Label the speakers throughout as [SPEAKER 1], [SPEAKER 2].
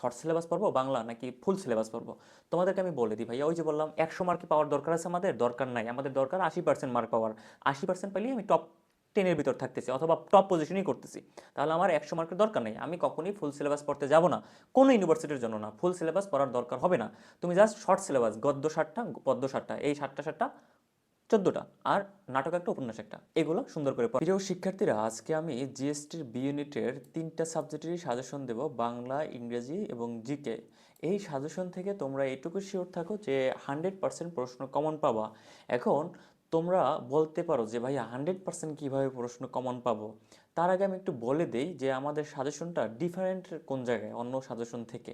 [SPEAKER 1] Short syllabus পড়ব, বাংলা নাকি full syllabus পড়ব? তোমাদেরকে আমি বলে দিই ভাইয়া, ওই যে বললাম, একশো মার্ক পাওয়ার দরকার আছে আমাদের? দরকার নাই। আমাদের দরকার আশি পার্সেন্ট মার্ক পাওয়ার। আশি পার্সেন্ট পেলেই আমি টপ টেনের ভিতর থাকতেছি, অথবা টপ পজিশনই করতেছি। তাহলে আমার একশো মার্কের দরকার নেই। আমি কখনোই ফুল সিলেবাস পড়তে যাব না। কোনো ইউনিভার্সিটির জন্য না। ফুল সিলেবাস পড়ার দরকার হবে না। তুমি জাস্ট শর্ট সিলেবাস গদ্য ষাটটা, পদ্য ষাটটা, এই ষাটটা ষাটটা চোদ্দোটা। আর নাটক একটা, উপন্যাস একটা। এগুলো সুন্দর করে প্রিয় শিক্ষার্থীরা, আজকে আমি জিএসটির বি ইউনিটের তিনটা সাবজেক্টেরই সাজেশন দেব, বাংলা, ইংরেজি এবং জিকে এই সাজেশন থেকে তোমরা এটুকু শিওর থাকো যে হান্ড্রেড পার্সেন্ট প্রশ্ন কমন পাবা। এখন তোমরা বলতে পারো যে ভাই হান্ড্রেড পার্সেন্ট কীভাবে প্রশ্ন কমন পাবো? তার আগে আমি একটু বলে দেই যে আমাদের সাজেশনটা ডিফারেন্ট কোন জায়গায়, অন্য সাজেশন থেকে।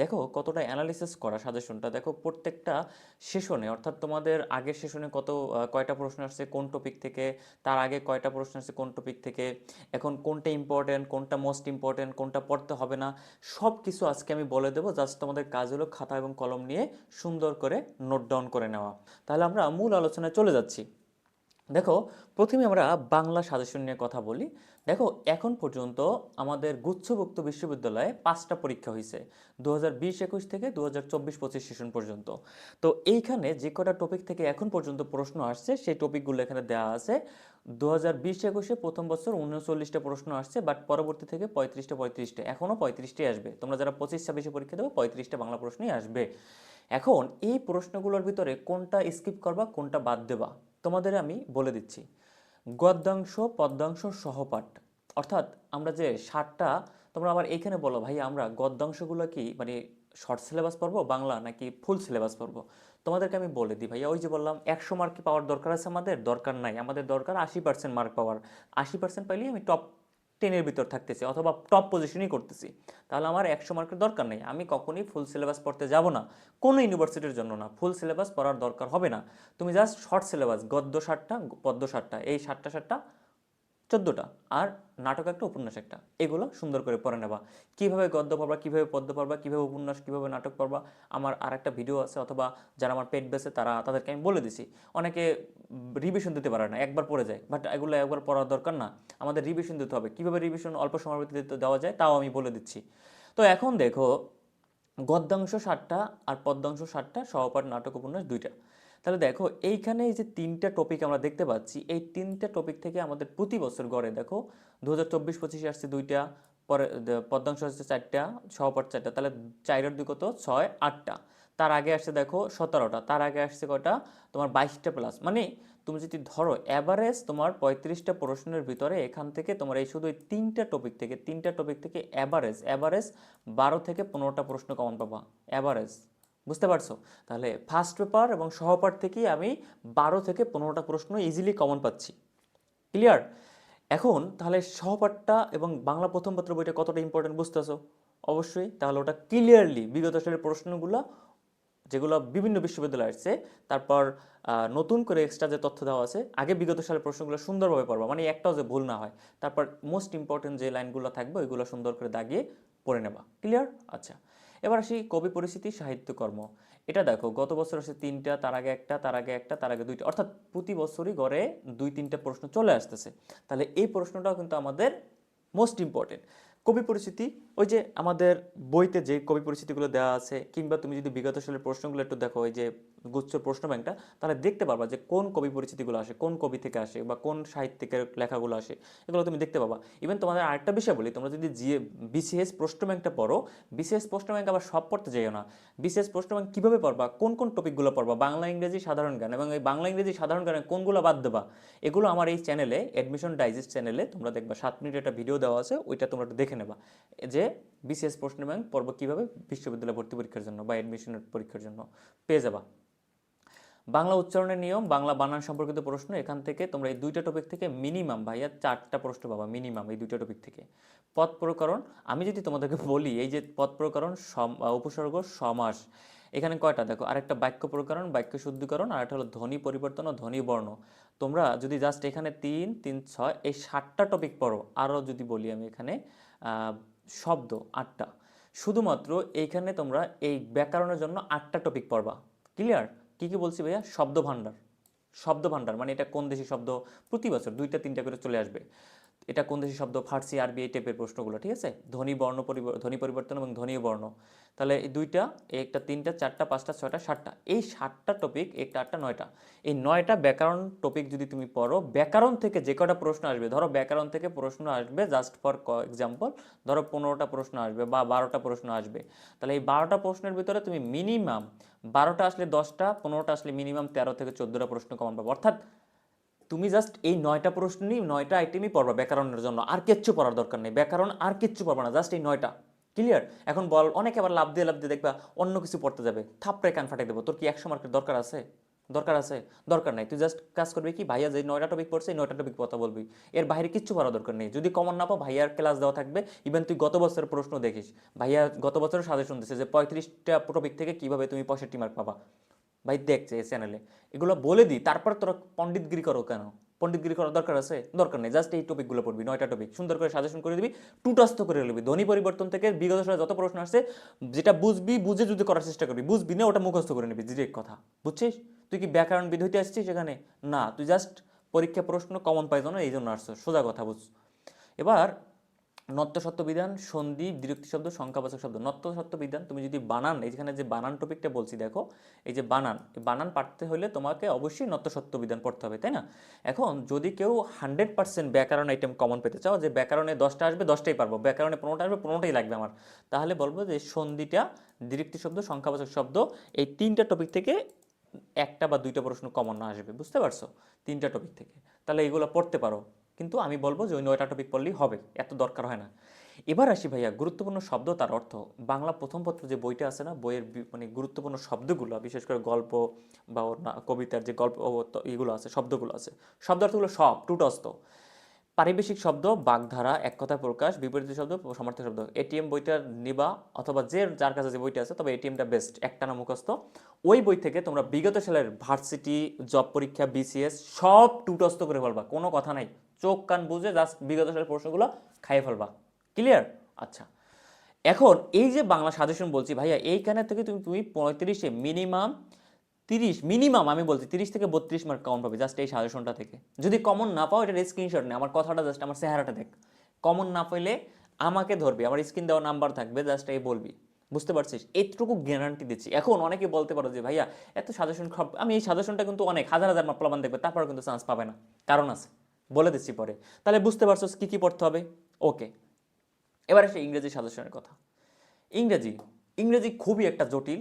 [SPEAKER 1] দেখো কতটা অ্যানালিসিস করা সাজেশনটা। দেখো প্রত্যেকটা সেশনে অর্থাৎ তোমাদের আগের সেশনে কত কয়টা প্রশ্ন আসছে, কোন টপিক থেকে, তার আগে কয়টা প্রশ্ন আসছে কোন টপিক থেকে, এখন কোনটা ইম্পর্টেন্ট কোনটা মোস্ট ইম্পর্টেন্ট কোনটা পড়তে হবে না সব কিছু আজকে আমি বলে দেবো। জাস্ট তোমাদের কাজ হলো খাতা এবং কলম নিয়ে সুন্দর করে নোট ডাউন করে নেওয়া। তাহলে আমরা মূল আলোচনায় চলে যাচ্ছি। দেখো প্রথমে আমরা বাংলা সাজেশন নিয়ে কথা বলি। দেখো, এখন পর্যন্ত আমাদের গুচ্ছভুক্ত বিশ্ববিদ্যালয়ে পাঁচটা পরীক্ষা হয়েছে দু হাজার বিশ একুশ থেকে দু হাজার চব্বিশ পঁচিশ সেশন পর্যন্ত। তো এইখানে যে কটা টপিক থেকে এখন পর্যন্ত প্রশ্ন আসছে, সেই টপিকগুলো এখানে দেওয়া আছে। দু হাজার বিশ একুশে প্রথম বছর উনচল্লিশটা প্রশ্ন আসছে বাট পরবর্তী থেকে পঁয়ত্রিশটা পঁয়ত্রিশটা এখনও পঁয়ত্রিশটাই আসবে। তোমরা যারা পঁচিশ, ছাব্বিশে পরীক্ষা দেবো, পঁয়ত্রিশটা বাংলা প্রশ্নই আসবে। এখন এই প্রশ্নগুলোর ভিতরে কোনটা স্কিপ করবা, কোনটা বাদ দেবা, তোমাদের আমি বলে দিচ্ছি। গদ্যাংশ, পদ্যাংশ, সহপাঠ। অর্থাৎ আমরা যে ষাটটা তোমরা আবার এইখানে বলো, ভাই, আমরা গদ্যাংশগুলো কি মানে শর্ট সিলেবাস পড়ব, বাংলা নাকি ফুল সিলেবাস পড়ব? তোমাদেরকে আমি বলে দিই, ভাইয়া, ওই যে বললাম, একশো মার্ক পাওয়ার দরকার আছে আমাদের? দরকার নাই, আমাদের দরকার আশি পার্সেন্ট মার্ক পাওয়ার। আশি পার্সেন্ট পাইলেই আমি টপ টেনের ভিতর থাকতেছি, অথবা টপ পজিশনই করতেছি। তাহলে আমার একশো মার্কের দরকার নেই, আমি কখনই ফুল সিলেবাস পড়তে যাব না। কোনো ইউনিভার্সিটির জন্য না ফুল সিলেবাস পড়ার দরকার হবে না। তুমি জাস্ট শর্ট সিলেবাস গদ্য ষাটটা পদ্য ষাটটা এই ষাটটা ষাটটা চোদ্দোটা। আর নাটক একটা, উপন্যাস একটা। এগুলো সুন্দর করে পড়ে নেবা। কীভাবে গদ্য পড়বা, কীভাবে পদ্য পড়বা, কীভাবে উপন্যাস, কীভাবে নাটক পড়বা, আমার আর একটা ভিডিও আছে, অথবা যারা আমার পেট বেসে তারা, তাদেরকে আমি বলে দিছি। অনেকে রিভিশন দিতে পারে না, একবার পড়ে যায়। বাট এগুলো একবার পড়ার দরকার না। আমাদের রিভিশন দিতে হবে। কীভাবে রিভিশন অল্প সময়ের ভিতরে দেওয়া যায়, তাও আমি বলে দিচ্ছি। তো এখন দেখো, গদ্যাংশ ষাটটা আর পদ্যাংশ ষাটটা সহপাঠ, নাটক, উপন্যাস দুইটা। তাহলে দেখো, এইখানে এই যে তিনটা টপিক আমরা দেখতে পাচ্ছি, এই তিনটা টপিক থেকে আমাদের প্রতি বছর গড়ে, দেখো দু হাজার চব্বিশ পঁচিশে আসছে দুইটা, পরে পদ্যাংশ আসছে চারটা, সহপাঠ চারটা, তাহলে চারের দুই কত? ছয়, আটটা। তার আগে আসছে, দেখো, সতেরোটা, তার আগে আসছে কটা তোমার বাইশটা প্লাস মানে তুমি যদি ধরো অ্যাভারেজ তোমার পঁয়ত্রিশটা প্রশ্নের ভিতরে এখান থেকে তোমার এই শুধু তিনটা টপিক থেকে, তিনটা টপিক থেকে অ্যাভারেজ অ্যাভারেজ বারো থেকে পনেরোটা প্রশ্ন কমন পাবা অ্যাভারেজ বুঝতে পারছ? তাহলে ফার্স্ট পেপার এবং সহপাঠ থেকেই আমি বারো থেকে পনেরোটা প্রশ্ন ইজিলি কমন পাচ্ছি। ক্লিয়ার এখন তাহলে সহপাঠটা এবং বাংলা প্রথম পত্র বইটা কতটা ইম্পর্টেন্ট বুঝতেছো? অবশ্যই, তাহলে ওটা ক্লিয়ারলি বিগত সালের প্রশ্নগুলো, যেগুলো বিভিন্ন বিশ্ববিদ্যালয়ে আসছে, তারপর নতুন করে এক্সট্রা যে তথ্য দেওয়া আছে, আগে বিগত সালের প্রশ্নগুলো সুন্দরভাবে পড়বা মানে একটাও যে ভুল না হয়। তারপর মোস্ট ইম্পর্টেন্ট যে লাইনগুলো থাকবে, ওইগুলো সুন্দর করে দাগিয়ে পড়ে নেবা। ক্লিয়ার আচ্ছা। এবার আসি কবি পরিস্থিতি সাহিত্যকর্ম এটা দেখো, গত বছর আসে তিনটা, তার আগে একটা, তার আগে একটা, তার আগে দুইটা, অর্থাৎ প্রতি বছরই গড়ে দুই, তিনটা প্রশ্ন চলে আসতেছে। তাহলে এই প্রশ্নটাও কিন্তু আমাদের মোস্ট ইম্পর্টেন্ট কবি পরিস্থিতি, ওই যে আমাদের বইতে যে কবি পরিস্থিতিগুলো দেওয়া আছে, কিংবা তুমি যদি বিগত সালের প্রশ্নগুলো একটু দেখো, ওই যে গুচ্ছ প্রশ্ন ব্যাংকটা, তাহলে দেখতে পারবা যে কোন কবি পরিচিতিগুলো আসে, কোন কবি থেকে আসে বা কোন সাহিত্যিকের লেখাগুলো আসে, এগুলো তুমি দেখতে পাবা। ইভেন তোমাদের আরেকটা বিষয় বলি, তোমরা যদি জিএ বিসিএস প্রশ্ন ব্যাংকটা পড়ো, বিসিএস প্রশ্ন ব্যাংক আবার সব পড়তে যাইও না। বিসিএস প্রশ্ন ব্যাংক কীভাবে পড়বা, কোন কোন টপিকগুলো পড়বা, বাংলা, ইংরেজি, সাধারণ জ্ঞান, এবং এই বাংলা, ইংরেজি, সাধারণ জ্ঞানে কোনগুলো বাদ দেবা, এগুলো আমার এই চ্যানেলে অ্যাডমিশন ডাইজেস্ট চ্যানেলে তোমরা দেখবা, সাত মিনিট একটা ভিডিও দেওয়া আছে, ওইটা তোমরা একটু দেখে নেবা। যে বিসিএস প্রশ্ন ব্যাংক পর্ব কীভাবে বিশ্ববিদ্যালয় ভর্তি পরীক্ষার জন্য বা অ্যাডমিশনের পরীক্ষার জন্য পেয়ে যাবা। বাংলা উচ্চারণের নিয়ম, বাংলা বানান সম্পর্কিত প্রশ্ন, এখান থেকে তোমরা এই দুইটা টপিক থেকে মিনিমাম ভাইয়া চারটা প্রশ্ন পাবা মিনিমাম এই দুইটা টপিক থেকে। পদ প্রকরণ, আমি যদি তোমাদেরকে বলি, এই যে পদ প্রকরণ উপসর্গ, সমাস, এখানে কয়টা? দেখো, আরেকটা বাক্য প্রকরণ, বাক্য শুদ্ধিকরণ আর একটা হলো ধ্বনি পরিবর্তন ও ধ্বনি বর্ণ। তোমরা যদি জাস্ট এখানে তিন তিন, ছয়, এই সাতটা টপিক পড়ো, আরও যদি বলি আমি এখানে শব্দ, আটটা। শুধুমাত্র এইখানে তোমরা এই ব্যাকরণের জন্য আটটা টপিক পড়বা। ক্লিয়ার কি কি বলছি ভাইয়া? শব্দ ভাণ্ডার শব্দ ভাণ্ডার মানে এটা কোন দেশি শব্দ? প্রতি বছর দুইটা, তিনটা করে চলে আসবে। এটা কোন দেশের শব্দ? ফার্সি, আরবি এই টাইপের প্রশ্নগুলো, ঠিক আছে? ধ্বনি, বর্ণ ধ্বনি পরিবর্তন এবং ধ্বনি বর্ণ। তাহলে এই দুইটা, একটা তিনটা, চারটা, পাঁচটা, ছয়টা, সাতটা, এই সাতটা টপিক একটা, আটটা, নয়টা, এই নয়টা ব্যাকরণ টপিক যদি তুমি পড়ো, ব্যাকরণ থেকে যে কটা প্রশ্ন আসবে, ধরো ব্যাকরণ থেকে প্রশ্ন আসবে জাস্ট ফর এক্সাম্পল ধরো পনেরোটা প্রশ্ন আসবে বা বারোটা প্রশ্ন আসবে। তাহলে এই বারোটা প্রশ্নের ভিতরে তুমি মিনিমাম বারোটা আসলে দশটা, পনেরোটা আসলে মিনিমাম তেরো থেকে চোদ্দোটা প্রশ্ন কমন পাবে। অর্থাৎ তুমি জাস্ট এই নয়টা প্রশ্নই নয়টা আইটেমই পড়বা ব্যাকরণের জন্য। আর কিচ্ছু পড়ার দরকার নেই। ব্যাকরণ আর কিচ্ছু পড়বা না জাস্ট এই নয়টা। ক্লিয়ার এখন বল, অনেকে আবার লাভ দিয়ে লাভ দিয়ে দেখবা অন্য কিছু পড়তে যাবে। থাপড়ে কান ফাটাই দেবো। তোর কি একশো মার্কের দরকার আছে? দরকার আছে? দরকার নাই। তুই জাস্ট কাজ করবি কি? ভাইয়া যে নয়টা টপিক পড়ছে নয়টা টপিক কথা বলবি। এর বাইরে কিচ্ছু পড়া দরকার নেই। যদি কমন না পাও, ভাইয়ার ক্লাস দেওয়া থাকবে। ইভেন তুই গত বছরের প্রশ্ন দেখিস। ভাইয়া গত বছর সাজেশন দিচ্ছে যে পঁয়ত্রিশটা টপিক থেকে কীভাবে তুমি পঁয়ষট্টি মার্ক পাবা। ভাই দেখছে এই চ্যানেলে এগুলো বলে দিই তারপর তোরা পণ্ডিতগিরি করো কেন? পণ্ডিতগিরি করার দরকার আছে? দরকার নেই জাস্ট এই টপিকগুলো পড়বি, নয়টা টপিক সুন্দর করে সাজেশন করে দিবি টুটাস্ত করে নিবি ধ্বনি পরিবর্তন থেকে বিগত সালে যত প্রশ্ন আসছে, যেটা বুঝবি, বুঝে যদি করার চেষ্টা করবি, বুঝবি না, ওটা মুখস্থ করে নিবি ডিরেক্ট কথা। বুঝছিস? তুই কি ব্যাকরণ বিদ হইতে আসছিস সেখানে না, তুই জাস্ট পরীক্ষা প্রশ্ন কমন পাইছ না এই জন্য আসছো, সোজা কথা বুঝ। এবার নত্য সত্য বিধান সন্ধি, বিরক্তি শব্দ, সংখ্যাবাচক শব্দ। নত্য সত্য বিধান তুমি যদি বানান এইখানে যে বানান টপিকটা বলছি, দেখো, এই যে বানান বানান পাঠতে হলে তোমাকে অবশ্যই নত্য সত্য বিধান পড়তে হবে, তাই না? এখন যদি কেউ হান্ড্রেড পার্সেন্ট ব্যাকরণ আইটেম কমন পেতে চাও, যে ব্যাকরণে দশটা আসবে, দশটাই পারব, ব্যাকরণে পনেরোটা আসবে, পনেরোটাই লাগবে আমার, তাহলে বলব যে সন্ধিটা, বিরক্তি শব্দ, সংখ্যাবাচক শব্দ, এই তিনটা টপিক থেকে একটা বা দুইটা প্রশ্ন কমন না আসবে, বুঝতে পারছ? তিনটা টপিক থেকে। তাহলে এগুলো পড়তে পারো। কিন্তু আমি বলব যে ওই নয়টা টপিক পড়লেই হবে, এত দরকার হয় না। এবার আসি ভাইয়া, গুরুত্বপূর্ণ শব্দ তার অর্থ। বাংলা প্রথম পত্র যে বইটা আছে না, বইয়ের মানে গুরুত্বপূর্ণ শব্দগুলো, বিশেষ করে গল্প বা কবিতার যে গল্প এগুলো আছে, শব্দগুলো আছে শব্দ অর্থগুলো সব, টুটস্ত। পারিবেশিক শব্দ, বাগধারা, এক কথা প্রকাশ, বিপরীত শব্দ, সমর্থক শব্দ। এটিএম বইটা নিবা, অথবা যে যার কাছে যে বইটা আছে, তবে এটিএমটা বেস্ট একটানা মুখস্থ। ওই বই থেকে তোমরা বিগত সালের ভার্সিটি, জব পরীক্ষা বিসিএস সব টুটস্থ করে বলবা, কোনো কথা নাই। চোখ, কান বুঝে জাস্ট বিগত সালের প্রশ্নগুলো খাইয়ে ফেলবা। ক্লিয়ার আচ্ছা। এখন এই যে বাংলা সাজেশন বলছি, ভাইয়া, এইখানে থেকে তুমি তুমি পঁয়ত্রিশে মিনিমাম তিরিশ মিনিমাম আমি বলছি, তিরিশ থেকে বত্রিশ মার্ক কমন পাবে জাস্ট এই সাজেশনটা থেকে। যদি কমন না পাও এটা স্ক্রিনশট নেই আমার কথাটা জাস্ট আমার চেহারাটা দেখ। কমন না পেলে আমাকে ধরবি, আমার স্ক্রিন দেওয়া নাম্বার থাকবে জাস্ট এই বলবি। বুঝতে পারছিস? এইটুকু গ্যারান্টি দিচ্ছি। এখন অনেকে বলতে পারো যে, ভাইয়া, এত সাজেশন আমি এই সাজেশনটা কিন্তু অনেক, হাজার হাজার প্রমাণ দেখবে তারপর কিন্তু চান্স পাবে না। কারণ আছে। বলে দিচ্ছি পরে। তাহলে বুঝতে পারছ কী কী পড়তে হবে? ওকে। এবার আসে ইংরেজি সাজেশনের কথা। ইংরেজি। ইংরেজি খুবই একটা জটিল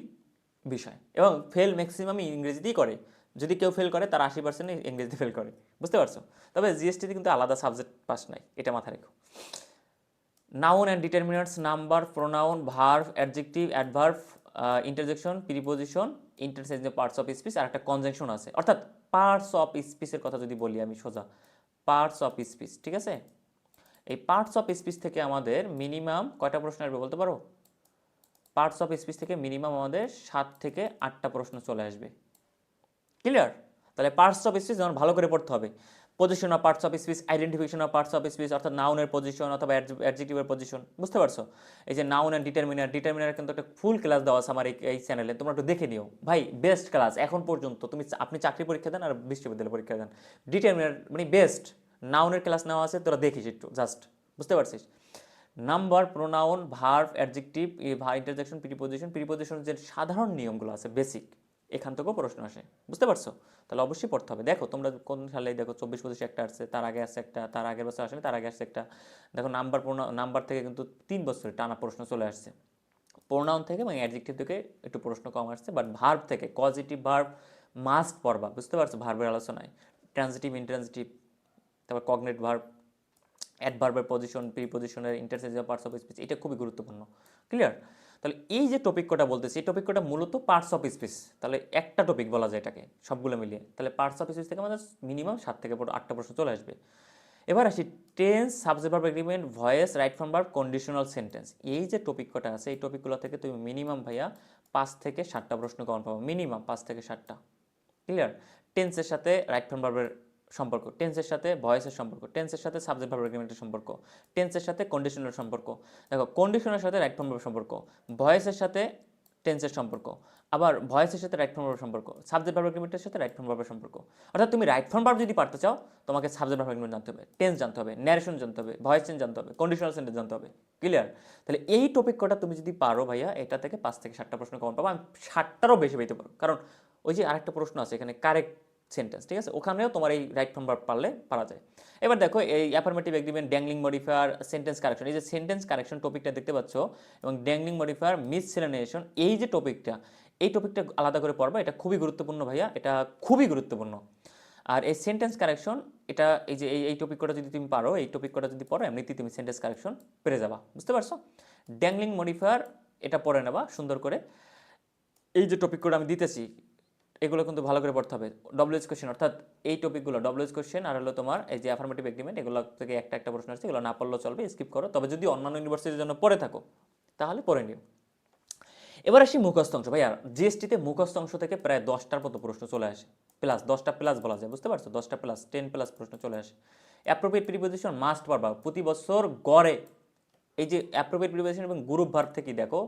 [SPEAKER 1] বিষয় এবং ফেল ম্যাক্সিমামই ইংরেজিতেই করে। যদি কেউ ফেল করে, তার আশি পার্সেন্ট ইংরেজিতে ফেল করে। বুঝতে পারছ? তবে জিএসটিতে কিন্তু আলাদা সাবজেক্ট পাস নাই, এটা মাথায় রেখো। Noun and determiners number pronoun verb adjective adverb interjection preposition interchange parts of speech আর একটা কনজেকশন আছে। অর্থাৎ পার্টস অফ স্পিচের কথা যদি বলি আমি সোজা। পার্টস অফ স্পিচ ঠিক আছে? এই পার্টস অফ স্পিচ থেকে আমাদের মিনিমাম কয়টা প্রশ্ন আসবে বলতে পারো? পার্টস অফ স্পিচ থেকে মিনিমাম আমাদের সাত থেকে আটটা প্রশ্ন চলে আসবে। ক্লিয়ার তাহলে পার্টস অফ স্পিচ যেমন ভালো করে পড়তে হবে position of parts of speech identification of parts of speech অর্থাৎ নাউনের পজিশন অথবা অ্যাডজেক্টিভের পজিশন বুঝতে পারছ? এই যে নাউন অ্যান্ড ডিটারমিনার ডিটারমিনার কিন্তু একটা ফুল ক্লাস দেওয়া আছে আমার এই- চ্যানেলে তোমরা একটু দেখে নিও। ভাই বেস্ট ক্লাস এখন পর্যন্ত তুমি আপনি চাকরি পরীক্ষা দেন আর বিশ্ববিদ্যালয় পরীক্ষা দেন। ডিটারমিনার মানে বেস্ট নাউনের ক্লাস নেওয়া আছে, তোরা দেখিস একটু জাস্ট বুঝতে পারছিস? Number pronoun verb adjective interjection preposition preposition যে সাধারণ নিয়মগুলো আছে বেসিক এখান থেকেও প্রশ্ন আসে। বুঝতে পারছ? তাহলে অবশ্যই পড়তে হবে। দেখো, তোমরা কোন সালে, দেখো, চব্বিশ পঁচিশ একটা আসছে, তার আগে আসছে একটা, তার আগের বছর আসেনি, তার আগে আসছে একটা। দেখো নাম্বার নাম্বার থেকে কিন্তু তিন বছরের টানা প্রশ্ন চলে আসছে। প্রোনাউন থেকে এবং অ্যাডজেক্টিভ থেকে একটু প্রশ্ন কম আসছে বাট ভার্ব থেকে পজিটিভ ভার্ব মাস্ট পড়বা, বুঝতে পারছ? ভার্বের আলোচনায়। ট্রানজিটিভ ইনট্রানজিটিভ তারপর কগনেট ভার্ব অ্যাডভার্বের পজিশন প্রিপোজিশনের ইন্টারসেঞ্জ পার্টস অফ স্পিচ এটা খুবই গুরুত্বপূর্ণ। ক্লিয়ার তাহলে এই যে টপিক কটা বলতেছি, এই টপিক কটা মূলত পার্টস অফ স্পিচ তাহলে একটা টপিক বলা যায় এটাকে, সবগুলো মিলিয়ে। তাহলে পার্টস অফ স্পিচ থেকে আমাদের মিনিমাম সাত থেকে আটটা প্রশ্ন চলে আসবে। এবার আসি tense subject verb agreement voice right form verb conditional sentence এই যে টপিক কটা আছে, এই টপিকগুলো থেকে তুমি মিনিমাম ভাইয়া পাঁচ থেকে সাতটা প্রশ্ন কমন পাবো। মিনিমাম পাঁচ থেকে সাতটা। ক্লিয়ার টেন্সের সাথে রাইট ফ্রম ভার্বের সম্পর্ক টেন্সের সাথে ভয়েসের সম্পর্ক টেন্সের সাথে সাবজেক্ট ভার্ব এগ্রিমেন্টের সম্পর্ক টেন্সের সাথে কন্ডিশনের সম্পর্ক। দেখো কন্ডিশনের সাথে রাইট ফর্ম সম্পর্ক ভয়েসের সাথে টেন্সের সম্পর্ক, আবার ভয়েসের সাথে রাইট ফর্ম সম্পর্ক সাবজেক্ট ভার্ব এগ্রিমেন্টের সাথে রাইট ফর্ম ভার্বের সম্পর্ক। অর্থাৎ তুমি রাইট ফর্ম ভার্ব যদি পারতে চাও, তোমাকে সাবজেক্ট ভার্ব এগ্রিমেন্ট জানতে হবে টেন্স জানতে হবে ন্যারেশন জানতে হবে ভয়েস চেঞ্জ জানতে হবে কন্ডিশনাল সেন্টেন্স জানতে হবে ক্লিয়ার তাহলে এই টপিক কটা তুমি যদি পারো ভাইয়া, এটা থেকে পাঁচ থেকে সাতটা প্রশ্ন কমন পাবো, আমি ষাটটারও বেশি পেতে পারো কারণ ওই যে আরেকটা প্রশ্ন আছে এখানে কারেক্ট সেন্টেন্স ঠিক আছে? ওখানেও তোমার এই রাইট ফর্ম ভার্ব পারলে পারা যায়। এবার দেখো, এই affirmative agreement dangling modifier sentence correction এই যে সেন্টেন্স কারেকশন টপিকটা দেখতে পাচ্ছ, এবং ড্যাংলিং মডিফায়ার মিসসেলেনেশন এই যে টপিকটা এই টপিকটা আলাদা করে পড়বা, এটা খুবই গুরুত্বপূর্ণ ভাইয়া, এটা খুবই গুরুত্বপূর্ণ। আর এই সেন্টেন্স কারেকশন এটা এই যে এই এই টপিক কটা যদি তুমি পারো, এই টপিক কটা যদি পড়ো, এমনিতেই তুমি সেন্টেন্স কারেকশন পেরে যাবা, বুঝতে পারছ? ড্যাংলিং মডিফায়ার এটা পড়ে নেবা সুন্দর করে। এই যে টপিক করে আমি দিতেছি এগুলো কিন্তু ভালো করে পড়তে হবে। ডব্লিউএস কোশ্চেন অর্থাৎ এই টপিকগুলো ডব্লিউএস কোশ্চেন আর হলো তোমার এই যে অ্যাফার্মেটিভ এগ্রিমেন্ট এগুলো থেকে একটা একটা প্রশ্ন আসছে, এগুলো না পড়লেও চলবে স্কিপ করো। তবে যদি অন্যান্য ইউনিভার্সিটির জন্য পড়ে থাকো, তাহলে পড়ে নিও। এবার আসি মুখস্থ অংশ। ভাই আর জিএসটিতে মুখস্থ অংশ থেকে প্রায় দশটার মতো প্রশ্ন চলে আসে। প্লাস দশটা প্লাস বলা যায়, বুঝতে পারছ? দশটা প্লাস টেন প্লাস প্রশ্ন চলে আসে। অ্যাপ্রোপ্রিয়েট প্রিপোজিশন মাস্ট পারবা প্রতি বছর গড়ে, এই যে অ্যাপ্রোপ্রিয়েট প্রিপোজিশন এবং গ্রুপ ভার্ব থেকে দেখো,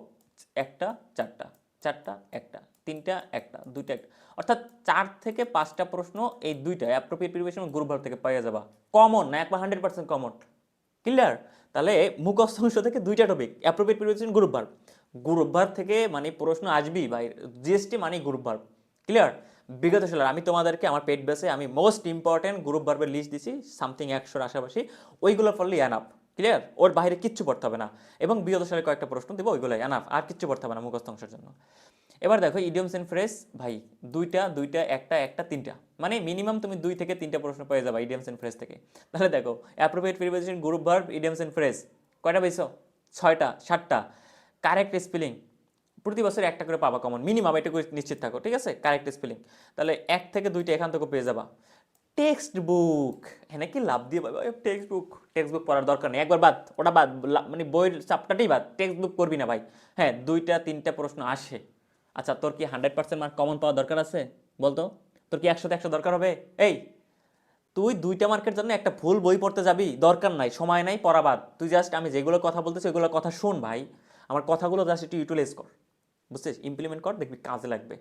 [SPEAKER 1] একটা, চারটা চারটা, একটা। তিনটা, একটা, দুইটা, একটা। অর্থাৎ চার থেকে পাঁচটা প্রশ্ন এই দুইটা অ্যাপ্রোপ্রিয়েট প্রিপোজিশন গ্রুপ ভার্ব থেকে পাওয়া যাবা। কমন না একবার হান্ড্রেড পার্সেন্ট কমন ক্লিয়ার তাহলে মুখস্থ অংশ থেকে দুইটা topic appropriate preposition group verb group verb থেকে মানে প্রশ্ন আসবেই ভাই জিএসটি মানে গ্রুপ ভার্ব ক্লিয়ার বিগত সালের, আমি তোমাদেরকে আমার পেট বেসে আমি মোস্ট ইম্পর্টেন্ট গ্রুপ ভার্বের লিস্ট দিছি সামথিং একশোর আশেপাশে ওইগুলো পড়লে অ্যানাপ ক্লিয়ার ওর বাইরে কিচ্ছু পড়তে হবে না। এবং বিগত সালে কয়েকটা প্রশ্ন দেবো ওইগুলো অ্যানাফ আর কিচ্ছু পড়তে হবে না মুখস্থ অংশের জন্য। এবার দেখো ইডিয়মস এন্ড ফ্রেস ভাই, দুইটা দুইটা, একটা একটা, তিনটা। মানে মিনিমাম তুমি দুই থেকে তিনটা প্রশ্ন পেয়ে যাবে ইডিয়মস এন্ড ফ্রেস থেকে। তাহলে দেখো appropriate preposition group verb idioms and phrase কয়টা পেয়েছ? ছয়টা, সাতটা। কারেক্ট স্পেলিং প্রতি বছর একটা করে পাবা কমন মিনিমাম এটুকু নিশ্চিত থাকো, ঠিক আছে? কারেক্ট স্পেলিং তাহলে এক থেকে দুইটা এখান থেকে পেয়ে যাবা। টেক্সট বুক হ্যাঁ কি লাভ দিয়ে পাবে? টেক্সট বুক টেক্সট বুক পড়ার দরকার নেই। একবার বাদ, ওটা বাদ মানে বইয়ের চাপটাটাই বাদ। টেক্সট বুক করবি না ভাই। হ্যাঁ দুইটা, তিনটা প্রশ্ন আসে। আচ্ছা তোর কি হান্ড্রেড পার্সেন্ট মার্ক কমন পাওয়া দরকার আছে? বলতো, তোর কি একশোতে একশো দরকার হবে? এই, তুই দুইটা মার্কের জন্য একটা ভুল বই পড়তে যাবি, দরকার নাই, সময় নাই, পড়া বাদ। তুই জাস্ট আমি যেগুলো কথা বলতেছি, ওইগুলো কথা শোন ভাই, আমার কথাগুলো জাস্ট একটু ইউটিলাইজ কর, বুঝছিস? ইমপ্লিমেন্ট কর, দেখবি কাজে লাগবে।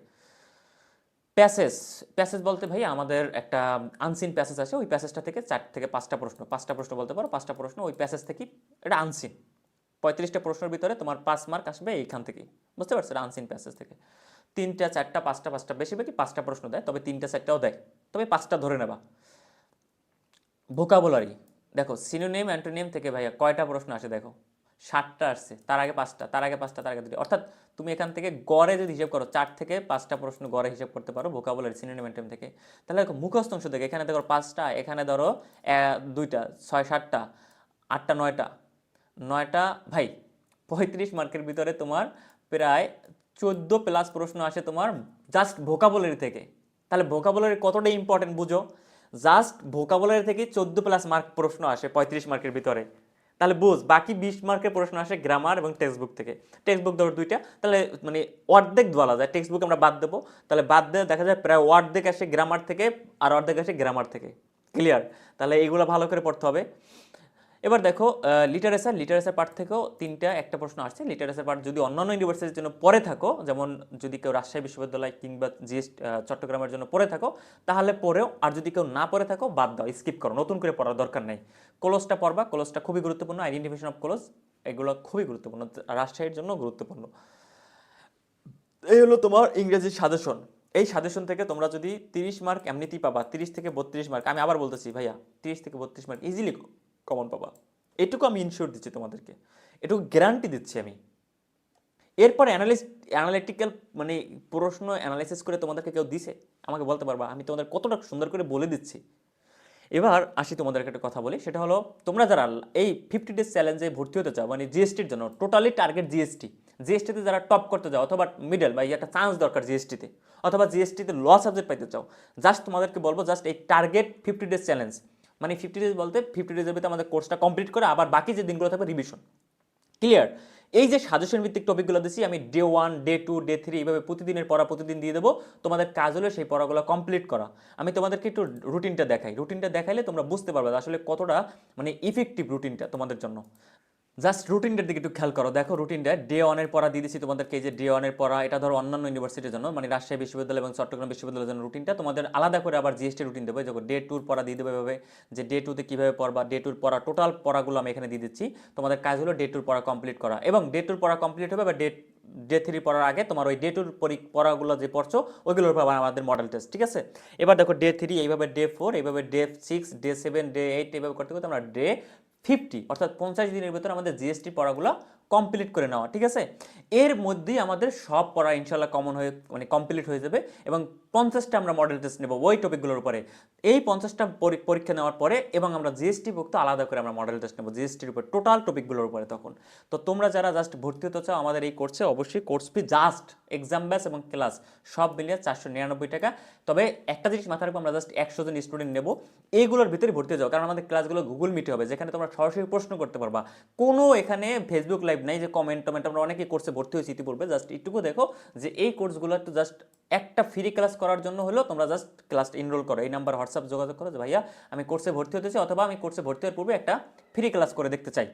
[SPEAKER 1] প্যাসেজ প্যাসেজ বলতে ভাই আমাদের একটা আনসিন প্যাসেজ আছে, ওই প্যাসেজটা থেকে চার থেকে পাঁচটা প্রশ্ন পাঁচটা প্রশ্ন বলতে পারো, পাঁচটা প্রশ্ন ওই প্যাসেজ থেকে এটা আনসিন পঁয়ত্রিশটা প্রশ্নের ভিতরে তোমার পাঁচ মার্ক আসবে এইখান থেকে বুঝতে পারছ? আনসিন প্যাসেজ থেকে। তিনটা, চারটা, পাঁচটা পাঁচটা বেশি বেশি পাঁচটা প্রশ্ন দেয়, তবে তিনটা, চারটাও দেয়। তবে পাঁচটা ধরে নেবা। ভোকাবুলারি দেখো সিনোনিম অ্যান্টোনিম থেকে ভাইয়া কয়টা প্রশ্ন আসে দেখো? ষাটটা আসছে, তার আগে পাঁচটা, তার আগে পাঁচটা, তার আগে দুটো অর্থাৎ তুমি এখান থেকে গড়ে যদি হিসেব করো, চার থেকে পাঁচটা প্রশ্ন গড়ে হিসেব করতে পারো ভোকাবুলারি সিনোনিম অ্যান্টোনিম থেকে। তাহলে দেখো, মুখস্থ অংশ থেকে এখানে দেখো পাঁচটা, এখানে ধরো দুইটা, ছয়, সাতটা, আটটা, নয়টা। নয়টা, ভাই, পঁয়ত্রিশ মার্কের ভিতরে তোমার প্রায় চোদ্দ প্লাস প্রশ্ন আসে তোমার জাস্ট ভোকাবুলারি থেকে। তাহলে ভোকাবুলারি কতটা ইম্পর্টেন্ট বুঝো? জাস্ট ভোকাবুলারি থেকে চোদ্দ প্লাস মার্ক প্রশ্ন আসে পঁয়ত্রিশ মার্কের ভিতরে। তাহলে বুঝ, বাকি বিশ মার্কের প্রশ্ন আসে গ্রামার এবং টেক্সট বুক থেকে। টেক্সট বুক ধরো দুইটা, তাহলে মানে অর্ধেক বলা যায় টেক্সট বুক আমরা বাদ দেবো। তাহলে বাদ দিয়ে দেখা যায় প্রায় অর্ধেক আসে গ্রামার থেকে আর অর্ধেক আসে গ্রামার থেকে। ক্লিয়ার তাহলে এইগুলো ভালো করে পড়তে হবে। এবার দেখো লিটারেচার লিটারেচার পার্ট থেকেও তিনটা, একটা প্রশ্ন আসছে। লিটারেচার পার্ট যদি অন্যান্য ইউনিভার্সিটির জন্য পড়ে থাকো, যেমন যদি কেউ রাজশাহী বিশ্ববিদ্যালয় কিংবা জিএস চট্টগ্রামের জন্য পড়ে থাকো, তাহলে পড়েও, আর যদি কেউ না পড়ে থাকো, বাদ দাও স্কিপ করো, নতুন করে পড়ার দরকার নেই। ক্লোজটা পড়বা ক্লোজটা খুবই গুরুত্বপূর্ণ আইডেন্টিফিকেশন অফ ক্লোজ এগুলো খুবই গুরুত্বপূর্ণ, রাজশাহীর জন্য গুরুত্বপূর্ণ। এই হলো তোমার ইংরেজি সাজেশন এই সাজেশন থেকে তোমরা যদি তিরিশ মার্ক এমনিতেই পাবা, তিরিশ থেকে বত্রিশ মার্ক আমি আবার বলতেছি, ভাইয়া, তিরিশ থেকে বত্রিশ মার্ক ইজিলি কমন পাবা। এটুকু আমি ইনশিওর দিচ্ছি তোমাদেরকে। এটুকু গ্যারান্টি দিচ্ছি আমি। এরপর অ্যানালিস অ্যানালিটিক্যাল মানে প্রশ্ন অ্যানালাইসিস করে তোমাদেরকে কেউ দিছে? আমাকে বলতে পারবা, আমি তোমাদের কতটা সুন্দর করে বলে দিচ্ছি। এবার আসি তোমাদেরকে একটা কথা বলি, সেটা হলো, তোমরা যারা এই ফিফটি ডেজ চ্যালেঞ্জে ভর্তি হতে চাও মানে জিএসটির জন্য টোটালি টার্গেট জিএসটি জিএসটিতে যারা টপ করতে চাও, অথবা মিডল বা একটা চান্স দরকার জিএসটিতে অথবা জিএসটিতে ল সাবজেক্ট পাইতে চাও জাস্ট তোমাদেরকে বলব জাস্ট এই টার্গেট ফিফটি ডেজ চ্যালেঞ্জ মানে ফিফটি ডেজ বলতে ফিফটি ডেজের ভিতরে আমাদের কোর্সটা কমপ্লিট করে আবার বাকি যে দিনগুলো থাকবে রিভিশন ক্লিয়ার এই যে সাজেশন ভিত্তিক টপিকগুলো দিচ্ছি আমি day one day two day three এইভাবে প্রতিদিনের পড়া প্রতিদিন দিয়ে দেবো। তোমাদের কাজ হলে সেই পড়াগুলো কমপ্লিট করা। আমি তোমাদেরকে একটু রুটিনটা দেখাই। রুটিনটা দেখাইলে তোমরা বুঝতে পারবে আসলে কতটা মানে ইফেক্টিভ রুটিনটা তোমাদের জন্য। জাস্ট রুটিনটার দিকে একটু খেয়াল করো। দেখো রুটিনটা ডে ওয়ানের পড়া দিয়ে দিচ্ছি তোমাদেরকে যে ডে ওয়ানের পড়া, এটা ধরো অন্যান্য ইউনিভার্সিটির জন্য মানে রাজশাহী বিশ্ববিদ্যালয় এবং চট্টগ্রাম বিশ্ববিদ্যালয়ের জন্য রুটিনটা তোমাদের আলাদা করে আবার জিএসটি রুটিন দেবে যখন ডে টুর পড়া দিয়ে দেবে এভাবে, যে ডে টুতে কীভাবে পড়বা ডে টুর পড়া টোটাল পড়াগুলো আমি এখানে দিয়ে দিচ্ছি। তোমাদের কাজ হলো ডে টুর পড়া কমপ্লিট করা এবং ডে টুর পড়া কমপ্লিট হবে বা ডে ডে থ্রি পড়ার আগে তোমার ওই ডে টুর পড়াগুলো যে পড়ছো, ওইগুলোর উপর আমাদের মডেল টেস্ট ঠিক আছে? এবার দেখো ডে থ্রি এইভাবে ডে ফোর এইভাবে day six day seven day eight এইভাবে করতে করতে আমরা ডে ফিফটি, অর্থাৎ পঞ্চাশ দিনের ভিতরে আমাদের জিএসটি পড়াগুলো কমপ্লিট করে নেওয়া, ঠিক আছে? এর মধ্যেই আমাদের সব পড়া ইনশাল্লাহ কমন হয়ে মানে কমপ্লিট হয়ে যাবে এবং পঞ্চাশটা আমরা মডেল টেস্ট নেব, ওই টপিকগুলোর উপরে। এই পঞ্চাশটা পরি- পরীক্ষা নেওয়ার পরে এবং আমরা জিএসটি ভুক্ত আলাদা করে আমরা মডেল টেস্ট নেব জিএসটির উপর টোটাল টপিকগুলোর উপরে তখন। তো তোমরা যারা জাস্ট ভর্তি হতে চাও আমাদের এই কোর্সে অবশ্যই কোর্স ফি জাস্ট এক্সাম ব্যাস এবং ক্লাস সব মিলিয়ে চারশো নিরানব্বই টাকা। তবে একটা জিনিস মাথায় রাখব, আমরা জাস্ট একশো জন স্টুডেন্ট নেব। এইগুলোর ভিতরে ভর্তি যাও, কারণ আমাদের ক্লাসগুলো গুগল মিটে হবে, যেখানে তোমরা সরাসরি প্রশ্ন করতে পারবা। কোনো এখানে ফেসবুক লাইভ নাই যে কমেন্ট টমেন্ট আমরা অনেকে কোর্সে ভর্তি হয়েছি ইতিপূর্বে। জাস্ট একটুকু দেখো যে এই কোর্সগুলো একটু জাস্ট একটা ফ্রি ক্লাস করার জন্য হলেও তোমরা জাস্ট ক্লাসটা এনরোল করো। এই নাম্বার হোয়াটসঅ্যাপ যোগাযোগ করো যে, ভাইয়া, আমি কোর্সে ভর্তি হতে চাই অথবা আমি কোর্সে ভর্তি হওয়ার পূর্বে একটা ফ্রি ক্লাস করে দেখতে চাই।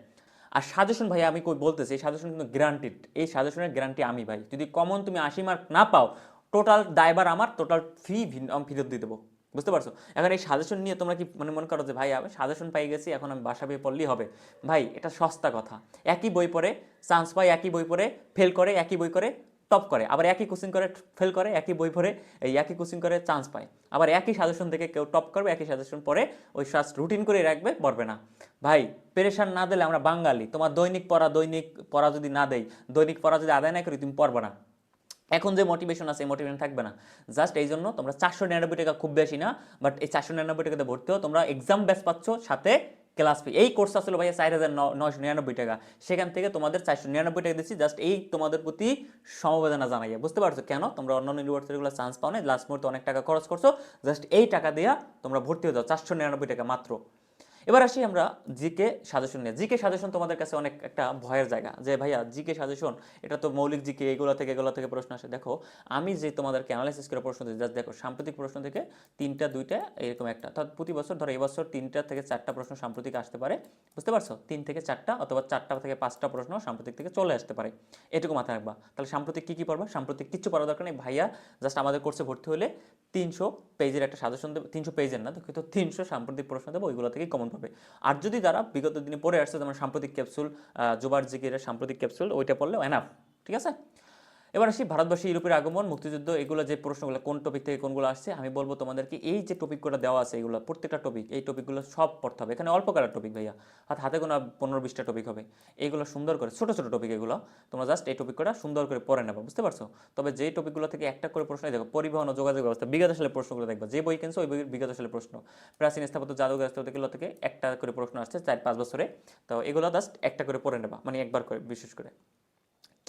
[SPEAKER 1] আর সাজেশন ভাই আমি কই বলতেছি, এই সাজেশন কিন্তু গ্যারান্টিড এই সাজেশনের গ্যারান্টি আমি, ভাই। যদি কমন তুমি আশি মার্ক না পাও টোটাল দায়বার আমার টোটাল ফি আমি ফেরত দিয়ে দেবো। বুঝতে পারছ? এখন এই সাজেশন নিয়ে তোমরা কি মানে মনে করো যে, ভাই, আমি সাজেশন পাই গেছি, এখন আমি বাসা বই পড়লেই হবে? ভাই, এটা সস্তা কথা। একই বই পড়ে চান্স পাই একই বই পড়ে ফেল করে একই বই করে টপ করে, আবার একই কোচিং করে ফেল করে, একই বই পড়ে এই একই কোচিং করে চান্স পায়। আবার একই সাজেশন থেকে কেউ টপ করবে, একই সাজেশন পরে ওই সাজ রুটিন করে রাখবে পড়বে না। ভাই, পেরেশান না দিলে আমরা বাঙালি, তোমার দৈনিক পড়া দৈনিক পড়া যদি না দেই, দৈনিক পড়া যদি আদায় না করি, তুমি পড়বে না। এখন যে মোটিভেশন আছে, এই মোটিভেশন থাকবে না। জাস্ট এই জন্য তোমরা চারশো নিরানব্বই টাকা খুব বেশি না বাট এই চারশো নিরানব্বই টাকাতে ভর্তি হও, তোমরা এক্সাম ব্যাচ পাচ্ছ, সাথে ক্লাস ফি। এই কোর্স আসলে ভাইয়া চার হাজার নয়শো নিরানব্বই টাকা। সেখান থেকে তোমাদের চারশো নিরানব্বই টাকা দিচ্ছি। জাস্ট এই তোমাদের প্রতি সমবেদনা জানাই। বুঝতে পারছ কেন? তোমরা অন্যান্য ইউনিভার্সিটিগুলো চান্স পাও না লাস্ট মুহূর্তে অনেক টাকা খরচ করছ। জাস্ট এই টাকা দিয়ে তোমরা ভর্তি হয়ে যাও। চারশো নিরানব্বই টাকা মাত্র। এবার আসি আমরা জিকে সাজেশন নিয়ে। জিকে সাজেশন তোমাদের কাছে অনেক একটা ভয়ের জায়গা যে, ভাইয়া জিকে সাজেশন এটা তো মৌলিক জিকে এগুলো থেকে এগুলো থেকে প্রশ্ন আসে। দেখো, আমি যে তোমাদেরকে অ্যানালাইসিস করে প্রশ্ন দিই দেখো, সাম্প্রতিক প্রশ্ন থেকে তিনটা, দুইটা, এরকম একটা। অর্থাৎ প্রতি বছর, ধরো, এবছর তিনটা থেকে চারটা প্রশ্ন সাম্প্রতিক আসতে পারে, বুঝতে পারছ? তিন থেকে চারটা অথবা চারটা থেকে পাঁচটা প্রশ্ন সাম্প্রতিক থেকে চলে আসতে পারে। এটুকু মাথায় রাখবা। তাহলে সাম্প্রতিক কী কী পড়বা? সাম্প্রতিক কিছু পড়া দরকার নেই। ভাইয়া জাস্ট আমাদের কোর্সে ভর্তি হলে তিনশো পেজের একটা সাজেশন দেবে, তিনশো পেজের না কিন্তু তিনশো সাম্প্রতিক প্রশ্ন দেবে, ওইগুলো থেকেই কমন পাবে আর যদি তারা বিগত দিনে পড়ে আসছে, যেমন সাম্প্রতিক ক্যাপসুল জোবার জিকিরের সাম্প্রতিক ক্যাপসুল, ওইটা পড়লেও এনাফ ঠিক আছে? এবার আসি ভারতবর্ষে ইউরোপের আগমন, মুক্তিযুদ্ধ, এগুলো যে প্রশ্নগুলো, কোন টপিক থেকে কোনগুলো আসছে, আমি বলব তোমাদেরকে এই যে টপিকগুলো দেওয়া আছে, এগুলো প্রত্যেকটা টপিক এই টপিকগুলো সব পড়তে হবে। এখানে অল্প কালার টপিক ভাইয়া, হাত, হাতে কোনো পনেরো বিশটা টপিক হবে। এইগুলো সুন্দর করে, ছোটো ছোটো টপিক এগুলো, তোমরা জাস্ট এই টপিকটা সুন্দর করে পড়ে নেবে, বুঝতে পারছ? তবে যেই টপিকগুলো থেকে একটা করে প্রশ্ন দেখো, পরিবহন ও যোগাযোগ ব্যবস্থা বিগত সালের প্রশ্নগুলো দেখবে, যে বই কিনছো, ওই বই বিগত সালের প্রশ্ন। প্রাচীন স্থাপত্য জাদুঘর স্থাপত্যগুলো থেকে একটা করে প্রশ্ন আসছে, চার, পাঁচ বছরে। তো এগুলো জাস্ট একটা করে পড়ে নেবা মানে একবার করে, বিশেষ করে।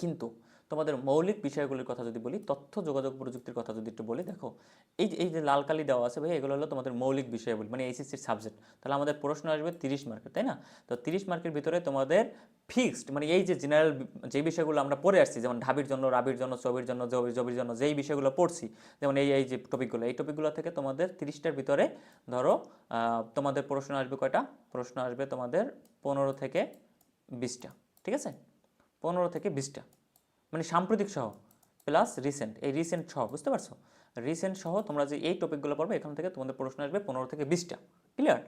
[SPEAKER 1] কিন্তু তোমাদের মৌলিক বিষয়গুলির কথা যদি বলি, তথ্য, যোগাযোগ প্রযুক্তির কথা যদি একটু বলি, দেখো, এই যে এই যে লাল কালি দেওয়া আছে ভাই এগুলো হলো তোমাদের মৌলিক বিষয়গুলি মানে এইচএসসির সাবজেক্ট তাহলে আমাদের প্রশ্ন আসবে তিরিশ মার্কের, তাই না? তো তিরিশ মার্কের ভিতরে তোমাদের ফিক্সড মানে এই যে জেনারেল যে বিষয়গুলো আমরা পড়ে আসছি, যেমন ঢাবির জন্য, রাবির জন্য ছবির জন্য, জবির জবির জন্য, যেই বিষয়গুলো পড়ছি, যেমন এই এই যে টপিকগুলো এই টপিকগুলো থেকে তোমাদের তিরিশটার ভিতরে ধরো তোমাদের প্রশ্ন আসবে কয়টা? প্রশ্ন আসবে তোমাদের পনেরো থেকে বিশটা, ঠিক আছে? পনেরো থেকে বিশটা। মানে সাম্প্রতিক সহ প্লাস রিসেন্ট এই রিসেন্ট সহ, বুঝতে পারছ? রিসেন্ট সহ তোমরা যে এই টপিকগুলো পড়বে, এখান থেকে তোমাদের প্রশ্ন আসবে পনেরো থেকে বিশটা ক্লিয়ার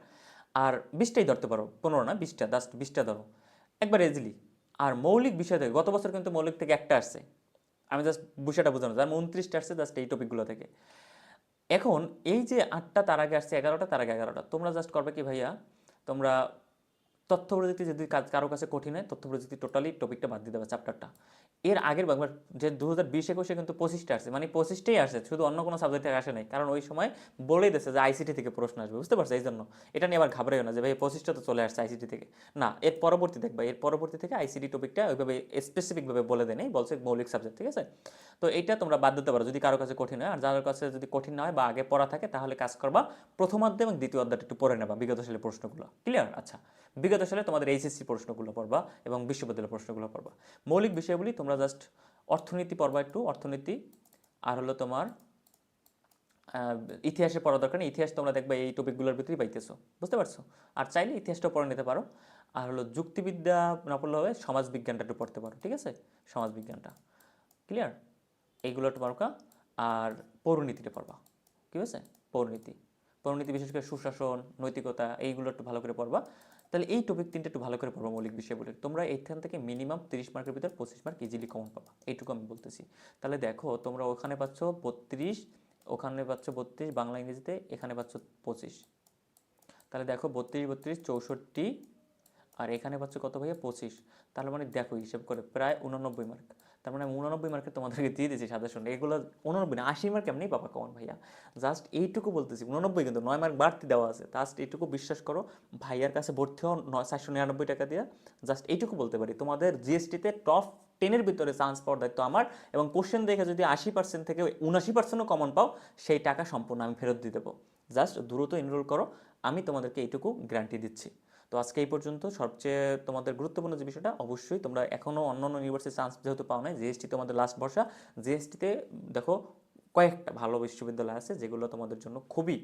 [SPEAKER 1] আর বিশটাই ধরতে পারো, পনেরো না, বিশটা জাস্ট বিশটা ধরো। একবার ইজিলি আর মৌলিক বিষয় থেকে, গত বছর কিন্তু মৌলিক থেকে একটা আসছে। আমি জাস্ট বিষয়টা বোঝানো, যার উনত্রিশটা আসছে জাস্ট এই টপিকগুলো থেকে। এখন এই যে আটটা, তার আগে আসছে এগারোটা, তার আগে এগারোটা। তোমরা জাস্ট করবে কি ভাইয়া? তোমরা তথ্য প্রযুক্তি যদি কারও কাছে কঠিন হয়, তথ্য প্রযুক্তি টোটালি টপিকটা বাদ দিয়ে দেবে চ্যাপ্টারটা এর আগের একবার যে দু হাজার বিশ, একুশে কিন্তু পঁচিশটা আসছে। মানে পঁচিশটাই আসছে, শুধু অন্য কোনো সাবজেক্ট থেকে আসে নাই। কারণ ওই সময় বলেই দিচ্ছে যে আইসিটি থেকে প্রশ্ন আসবে, বুঝতে পারছ? এই জন্য। এটা নিয়ে আবার ঘাবড়াইও না যে, ভাই, পঁচিশটা তো চলে আসছে আইসিটি থেকে। না, এর পরবর্তী দেখবা, এর পরবর্তী থেকে আইসিটি টপিকটা ওইভাবে স্পেসিফিকভাবে বলে দেয় নেই, বলছে মৌলিক সাবজেক্ট ঠিক আছে? তো এইটা তোমরা বাদ দিতে পারো, যদি কারও কাছে কঠিন হয়। আর যার কাছে যদি কঠিন না হয় বা আগে পড়া থাকে, তাহলে কাজ করবা প্রথম অধ্যায় এবং দ্বিতীয় অধ্যায়টা একটু পড়ে নেবা বিগত সালের প্রশ্নগুলো। ক্লিয়ার আচ্ছা। বিগত সালে তোমাদের এইচএসসি প্রশ্নগুলো পড়বা এবং বিশ্ববিদ্যালয়ের প্রশ্নগুলো পড়বা। মৌলিক বিষয়গুলি তোমরা জাস্ট অর্থনীতি পড়বা একটু। অর্থনীতি, আর হলো তোমার ইতিহাসে পড়া দরকার নেই। ইতিহাস তোমরা দেখবে এই টপিকগুলোর ভিতরেই পাইতেছো। বুঝতে পারছ? আর চাইলে ইতিহাসটাও পড়ে নিতে পারো। আর হলো যুক্তিবিদ্যা না পড়লে হবে সমাজবিজ্ঞানটা একটু পড়তে পারো, ঠিক আছে? সমাজবিজ্ঞানটা। ক্লিয়ার এইগুলো পারবা আর পৌরনীতিটা পড়বা, ঠিক আছে? পৌরনীতি। পৌরনীতি বিশেষ করে সুশাসন, নৈতিকতা, এইগুলো একটু ভালো করে পড়বা। তাহলে এই টপিক তিনটা একটু ভালো করে পড়ব মৌলিক বিষয়গুলো তোমরা এইখান থেকে মিনিমাম তিরিশ মার্কের ভিতর পঁচিশ মার্ক ইজিলি কমন পাবা। এইটুকু আমি বলতেছি। তাহলে দেখো, তোমরা ওখানে পাচ্ছ বত্রিশ, ওখানে পাচ্ছ বত্রিশ, বাংলা, ইংরেজিতে এখানে পাচ্ছ পঁচিশ। তাহলে দেখো বত্রিশ বত্রিশ, চৌষট্টি, আর এখানে পাচ্ছ কত ভাইয়া? পঁচিশ। তাহলে মানে দেখো হিসেব করে, প্রায় উননব্বই মার্ক। তার মানে আমি উননব্বই মার্কে তোমাদেরকে দিয়ে দিয়েছি সাজেশন এগুলো উননব্বই না, আশি মার্ক এমনি পাবা কমন ভাইয়া। জাস্ট এইটুকু বলতেছি, উনানব্বই কিন্তু নয় মার্ক বাড়তি দেওয়া আছে। জাস্ট এইটুকু বিশ্বাস করো, ভাইয়ার কাছে ভর্তি হও, নয়, চারশো নিরানব্বই টাকা দিয়ে। জাস্ট এইটুকু বলতে পারি, তোমাদের জিএসটিতে টপ টেনের ভিতরে চান্স পাওয়ার দায়িত্ব আমার এবং কোশ্চেন দেখে যদি আশি পার্সেন্ট থেকে উনআশি পার্সেন্টও কমন পাও, সেই টাকা সম্পূর্ণ আমি ফেরত দিয়ে দেবো। জাস্ট দ্রুত এনরোল করো, আমি তোমাদেরকে এইটুকু গ্যারান্টি দিচ্ছি। তো আজকে এই পর্যন্ত। সবচেয়ে তোমাদের গুরুত্বপূর্ণ যে বিষয়টা, অবশ্যই তোমরা এখনও অন্য অন্য ইউনিভার্সিটি চান্স যেহেতু পাও নাই জিএসটি তোমাদের লাস্ট ভরসা। জিএসটিতে দেখো কয়েকটা ভালো বিশ্ববিদ্যালয় আছে যেগুলো তোমাদের জন্য খুবই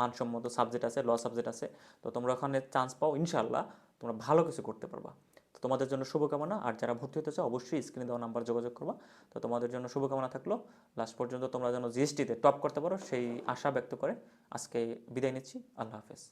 [SPEAKER 1] মানসম্মত সাবজেক্ট আছে ল সাবজেক্ট আছে। তো তোমরা ওখানে চান্স পাও ইনশাল্লাহ তোমরা ভালো কিছু করতে পারবা। তো তোমাদের জন্য শুভকামনা। আর যারা ভর্তি হতে চাও, অবশ্যই স্ক্রিনে দেওয়া নাম্বার যোগাযোগ করবা। তো তোমাদের জন্য শুভকামনা থাকল। লাস্ট পর্যন্ত তোমরা যেন জিএসটিতে টপ করতে পারো, সেই আশা ব্যক্ত করে আজকে বিদায় নিচ্ছি। আল্লাহ হাফেজ।